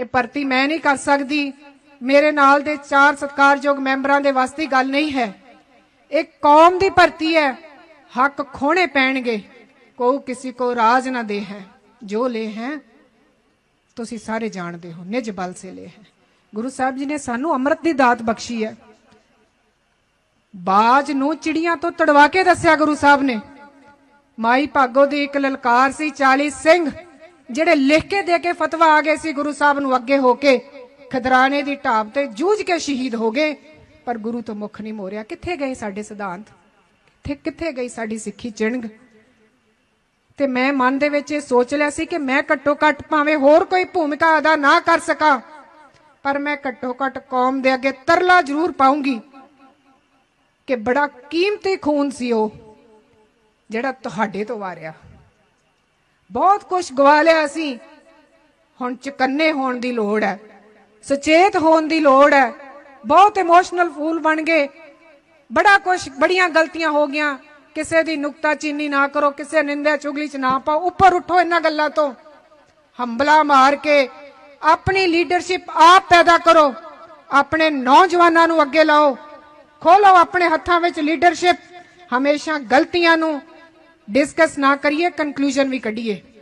ਇਹ ਭਰਤੀ ਮੈਂ ਨਹੀਂ ਕਰ ਸਕਦੀ। ਮੇਰੇ ਨਾਲ ਦੇ ਚਾਰ ਸਤਿਕਾਰਯੋਗ ਮੈਂਬਰਾਂ ਦੇ ਵਾਸਤੇ ਗੱਲ ਨਹੀਂ ਹੈ। ਇਹ ਕੌਮ ਦੀ ਭਰਤੀ ਹੈ। ਹੱਕ ਖੋਣੇ ਪੈਣਗੇ। ਕੋਈ ਕਿਸੇ ਕੋ ਰਾਜ ਨਾ ਦੇ ਹੈ। ਜੋ ਲੈ ਹੈ, ਤੁਸੀਂ ਸਾਰੇ ਜਾਣਦੇ ਹੋ। ਨਿਜ ਬਲ ਸੇ ਲੈ ਹੈ। ਗੁਰੂ ਸਾਹਿਬ ਜੀ ਨੇ ਸਾਨੂੰ ਅੰਮ੍ਰਿਤ ਦੀ ਦਾਤ ਬਖਸ਼ੀ ਹੈ। ਬਾਜ ਨੂੰ ਚਿੜੀਆਂ ਤੋਂ ਤੜਵਾ ਕੇ ਦੱਸਿਆ ਗੁਰੂ ਸਾਹਿਬ ਨੇ। ਮਾਈ ਭਾਗੋ ਦੀ ਇੱਕ ਲਲਕਾਰ ਸੀ 40 ਸਿੰਘ। ਜਿਹੜੇ ਲਿਖ ਕੇ ਦੇ ਕੇ ਫਤਵਾ ਆ ਗਏ ਸੀ ਗੁਰੂ ਸਾਹਿਬ ਨੂੰ ਅੱਗੇ ਹੋ ਕੇ, ਖਦਰਾਣੇ ਦੀ ਢਾਬ ਤੇ ਜੂਝ ਕੇ ਸ਼ਹੀਦ ਹੋ ਗਏ, ਪਰ ਗੁਰੂ ਤੋਂ ਮੁਖ ਨਹੀਂ ਮੋਰਿਆ। ਕਿੱਥੇ ਗਏ ਸਾਡੇ ਸਿਧਾਂਤ? ਕਿੱਥੇ ਕਿੱਥੇ ਗਈ ਸਾਡੀ ਸਿੱਖੀ ਚਿਣਗ? ਤੇ ਮੈਂ ਮਨ ਦੇ ਵਿੱਚ ਇਹ ਸੋਚ ਲਿਆ ਸੀ ਕਿ ਮੈਂ ਘੱਟੋ ਘੱਟ ਭਾਵੇਂ ਹੋਰ ਕੋਈ ਭੂਮਿਕਾ ਅਦਾ ਨਾ ਕਰ ਸਕਾਂ, ਪਰ ਮੈਂ ਘੱਟੋ ਘੱਟ ਕੌਮ ਦੇ ਅੱਗੇ ਤਰਲਾ ਜ਼ਰੂਰ ਪਾਉਂਗੀ ਕਿ ਬੜਾ ਕੀਮਤੀ ਖੂਨ ਸੀ ਉਹ, ਜਿਹੜਾ ਤੁਹਾਡੇ ਤੋਂ ਵਾਰਿਆ। ਬਹੁਤ ਕੁਝ ਗਵਾ ਲਿਆ ਅਸੀਂ ਹੁਣ ਚਕੰਨੇ ਹੋਣ ਦੀ ਲੋੜ ਹੈ। ਸੁਚੇਤ ਹੋਣ ਦੀ ਲੋੜ ਹੈ। ਬਹੁਤ ਇਮੋਸ਼ਨਲ ਫੂਲ ਬਣ ਗਏ। ਬੜਾ ਕੁਝ ਬੜੀਆਂ ਗਲਤੀਆਂ ਹੋ ਗਈਆਂ। ਕਿਸੇ ਦੀ ਨੁਕਤਾਚੀਨੀ ਨਾ ਕਰੋ, ਕਿਸੇ ਨਿੰਦਿਆ ਚੁਗਲੀ ਚ ਨਾ ਪਾਓ। ਉੱਪਰ ਉੱਠੋ ਇਹਨਾਂ ਗੱਲਾਂ ਤੋਂ। ਹੰਬਲਾ ਮਾਰ ਕੇ ਆਪਣੀ ਲੀਡਰਸ਼ਿਪ ਆਪ ਪੈਦਾ ਕਰੋ। ਆਪਣੇ ਨੌਜਵਾਨਾਂ ਨੂੰ ਅੱਗੇ ਲਾਓ। ਖੋਲੋ ਆਪਣੇ ਹੱਥਾਂ ਵਿੱਚ ਲੀਡਰਸ਼ਿਪ ਹਮੇਸ਼ਾ ਗਲਤੀਆਂ ਨੂੰ ਡਿਸਕਸ ਨਾ ਕਰੀਏ ਕਨਕਲੂਜਨ ਵੀ ਕੱਢੀਏ।